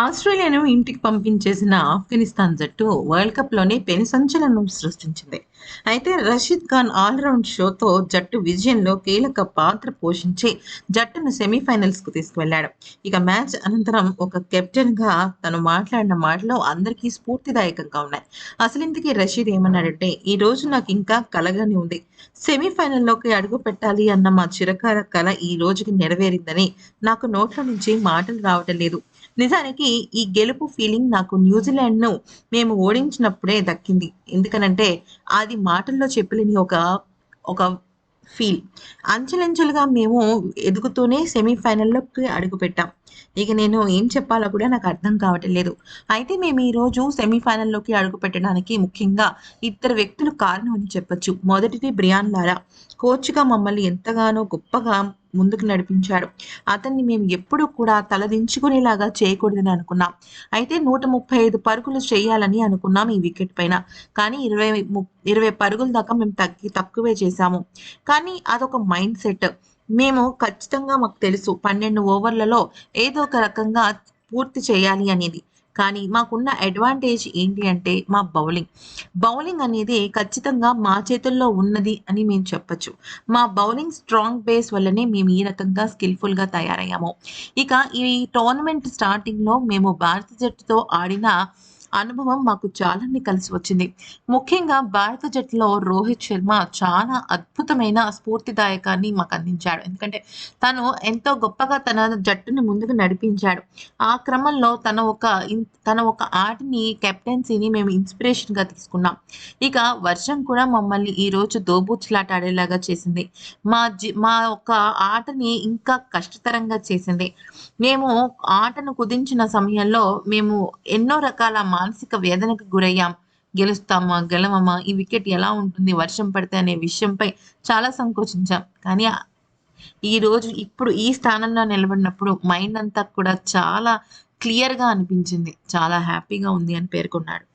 ఆస్ట్రేలియాను ఇంటికి పంపించేసిన ఆఫ్ఘనిస్తాన్ జట్టు వరల్డ్ కప్లోనే పెను సంచలనం సృష్టించింది. అయితే రషీద్ ఖాన్ ఆల్రౌండ్ షోతో జట్టు విజయంలో కీలక పాత్ర పోషించి జట్టును సెమీఫైనల్స్కు తీసుకువెళ్ళాడు. ఇక మ్యాచ్ అనంతరం ఒక కెప్టెన్గా తను మాట్లాడిన మాటలు అందరికీ స్ఫూర్తిదాయకంగా ఉన్నాయి. అసలు ఇంతకీ రషీద్ ఏమన్నాడంటే ఈ రోజు నాకు ఇంకా కలగానే ఉంది. సెమీఫైనల్లోకి అడుగు పెట్టాలి అన్న మా చిరకాల కళ ఈ రోజుకి నెరవేరిందని నాకు నోట్ల నుంచి మాటలు రావటం లేదు. నిజానికి ఈ గెలుపు ఫీలింగ్ నాకు న్యూజిలాండ్ను మేము ఓడించినప్పుడే దక్కింది. ఎందుకనంటే అది మాటల్లో చెప్పలేని ఒక ఒక ఫీల్ అంచెలంచెలుగా మేము ఎదుగుతూనే సెమీఫైనల్లోకి అడుగుపెట్టాం. ఇక నేను ఏం చెప్పాలో కూడా నాకు అర్థం కావటం లేదు. అయితే మేము ఈరోజు సెమీఫైనల్లోకి అడుగు పెట్టడానికి ముఖ్యంగా ఇద్దరు వ్యక్తులు కారణం అని చెప్పొచ్చు. మొదటిది బ్రియాన్ లారా. కోచ్గా మమ్మల్ని ఎంతగానో గొప్పగా ముందుకు నడిపించాడు అతన్ని మేము ఎప్పుడూ కూడా తలదించుకునేలాగా చేయకూడదని అనుకున్నాం. అయితే నూట ముప్పై ఐదు పరుగులు చేయాలని అనుకున్నాం ఈ వికెట్ పైన. కానీ ఇరవై ఇరవై పరుగుల దాకా మేము తగ్గి తక్కువే చేశాము. కానీ అదొక మైండ్ సెట్. మేము ఖచ్చితంగా మాకు తెలుసు పన్నెండు ఓవర్లలో ఏదో ఒక రకంగా పూర్తి చేయాలి అనేది. కానీ మాకున్న అడ్వాంటేజ్ ఏంటి అంటే మా బౌలింగ్ బౌలింగ్ అనేది ఖచ్చితంగా మా చేతుల్లో ఉన్నది అని మేము చెప్పచ్చు. మా బౌలింగ్ స్ట్రాంగ్ బేస్ వల్లనే మేము ఈ రకంగా స్కిల్ఫుల్గా తయారయ్యాము. ఇక ఈ టోర్నమెంట్ స్టార్టింగ్లో మేము భారత జట్టుతో ఆడిన అనుభవం మాకు చాలానే కలిసి వచ్చింది. ముఖ్యంగా భారత జట్టులో రోహిత్ శర్మ చాలా అద్భుతమైన స్ఫూర్తిదాయకాన్ని మాకు అందించాడు. ఎందుకంటే తను ఎంతో గొప్పగా తన జట్టుని ముందుకు నడిపించాడు. ఆ క్రమంలో తన ఒక తన ఒక ఆటని కెప్టెన్సీని మేము ఇన్స్పిరేషన్గా తీసుకున్నాం. ఇక వర్షం కూడా మమ్మల్ని ఈరోజు దోబూచులాటాడేలాగా చేసింది. మా జి మా ఒక ఆటని ఇంకా కష్టతరంగా చేసింది. మేము ఆటను కుదించిన సమయంలో మేము ఎన్నో రకాల మా మానసిక వేదనకు గురయ్యాం. గెలుస్తామా? గెలవమా? ఈ వికెట్ ఎలా ఉంటుంది? వర్షం పడితే అనే విషయంపై చాలా సంకోచించాం. కానీ ఈ రోజు ఇప్పుడు ఈ స్థానంలో నిలబడినప్పుడు మైండ్ అంతా కూడా చాలా క్లియర్గా అనిపించింది. చాలా హ్యాపీగా ఉంది అని పేర్కొన్నాడు.